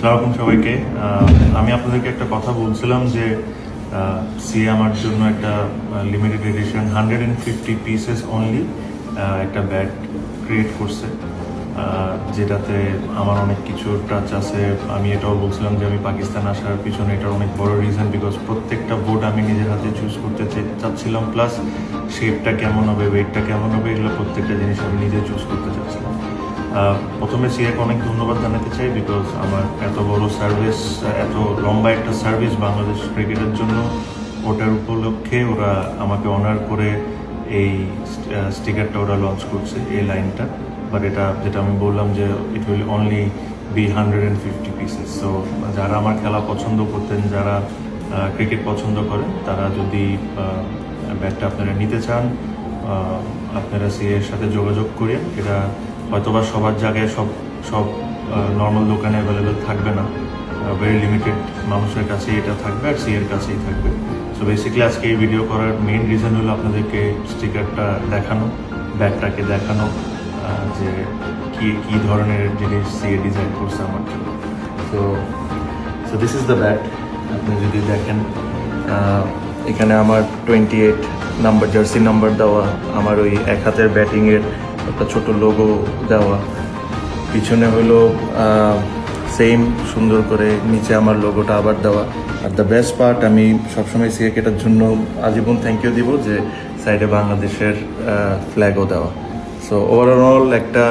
সালামালাইকুম সবাইকে। আমি আপনাদেরকে একটা কথা বলছিলাম যে সি আমার জন্য একটা limited edition hundred and fifty pieces only একটা ব্যাট ক্রিয়েট করছে। যেটাতে আমার অনেক কিছু টাচ আছে। আমি এটাও বলছিলাম যে, আমি পাকিস্তান আসার পিছনে এটার অনেক বড় রিজন বিকজ প্রত্যেকটা বোর্ড আমি নিজের হাতে চুজ করতে চাচ্ছিলাম। প্লাস শেপটা কেমন হবে ওয়েটটা কেমন হবে, এগুলো প্রত্যেকটা জিনিস আমি নিজে চুজ করতে চাচ্ছিলাম। প্রথমে সিএকে অনেক ধন্যবাদ জানাতে চাই বিকজ আমার এত বড় সার্ভিস এত লম্বা একটা সার্ভিস বাংলাদেশ ক্রিকেটের জন্য ওটার উপলক্ষে ওরা আমাকে অনার করে এই স্টিকারটা ওরা লঞ্চ করছে, এই লাইনটা বাট এটা, যেটা আমি বললাম যে it will only be hundred and fifty pieces so যারা আমার খেলা পছন্দ করতেন, যারা ক্রিকেট পছন্দ করেন, তারা যদি ব্যাটটা আপনারা নিতে চান আপনারা সিএর সাথে যোগাযোগ করে এটা হয়তোবা সবার জায়গায় সব সব নর্মাল দোকানে অ্যাভেলেবেল থাকবে না। ভেরি লিমিটেড মানুষের কাছেই এটা থাকবে আর সি এর কাছেই থাকবে। সো বেসিক্যালি আজকে এই ভিডিও করার মেইন রিজন হলো আপনাদেরকে স্টিকারটা দেখানো, ব্যাগটাকে দেখানো যে কি কি ধরনের জিনিস সি এ ডিজাইন করছে আমার জন্য। তো so this is the bat আপনি যদি দেখেন এখানে আমার twenty eight number jersey number দেওয়া, আমার ওই এক হাতের ব্যাটিংয়ের একটা ছোট লোগো দেওয়া। পিছনে হলো সেম সুন্দর করে নিচে আমার লোগোটা আবার দেওয়া। আর দ্য বেস্ট পার্ট আমি সবসময় সিএকেটার জন্য আজীবন থ্যাংক ইউ দিব যে সাইডে বাংলাদেশের ফ্ল্যাগও দেওয়া। সো ওভারঅল একটা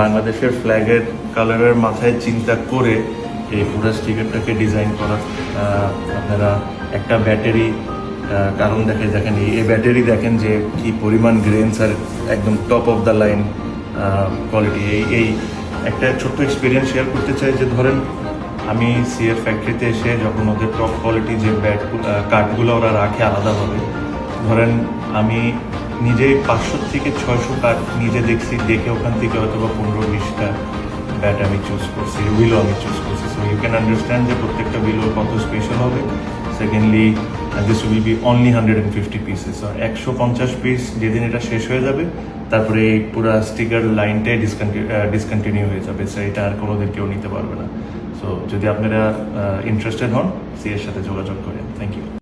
বাংলাদেশের ফ্ল্যাগের কালারের মাথায় চিন্তা করে এই পুরো স্টিকারটাকে ডিজাইন করা আপনারা একটা ব্যাটারি কারণ দেখে দেখেন, এই- ব্যাটারি দেখেন যে কি পরিমাণ গ্রেনস আর একদম top of the line quality এই এই একটা ছোট্ট এক্সপিরিয়েন্স শেয়ার করতে চাই যে, ধরেন, আমি সিএর ফ্যাক্টরিতে এসে যখন ওদের টপ কোয়ালিটি যে ব্যাট কাঠগুলো ওরা রাখে আলাদাভাবে, ধরেন, আমি নিজেই পাঁচশো থেকে ছয়শো কাঠ নিজে দেখছি, দেখে ওখান থেকে হয়তো বা পনেরো বিশটা ব্যাট আমি চুজ করছি উইলও আমি চুজ করছি। সো ইউ ক্যান আন্ডারস্ট্যান্ড যে প্রত্যেকটা উইলও কত স্পেশাল হবে। Secondly this will be only hundred and fifty pieces আর একশো পঞ্চাশ পিস যেদিন এটা শেষ হয়ে যাবে, তারপরে এই পুরো স্টিকার লাইনটাই ডিসকন্টিনিউ হয়ে যাবে। সো এটা আর কোনোদিন কেউ নিতে পারবে না। সো যদি আপনারা ইন্টারেস্টেড হন সি এর সাথে যোগাযোগ করেন। Thank you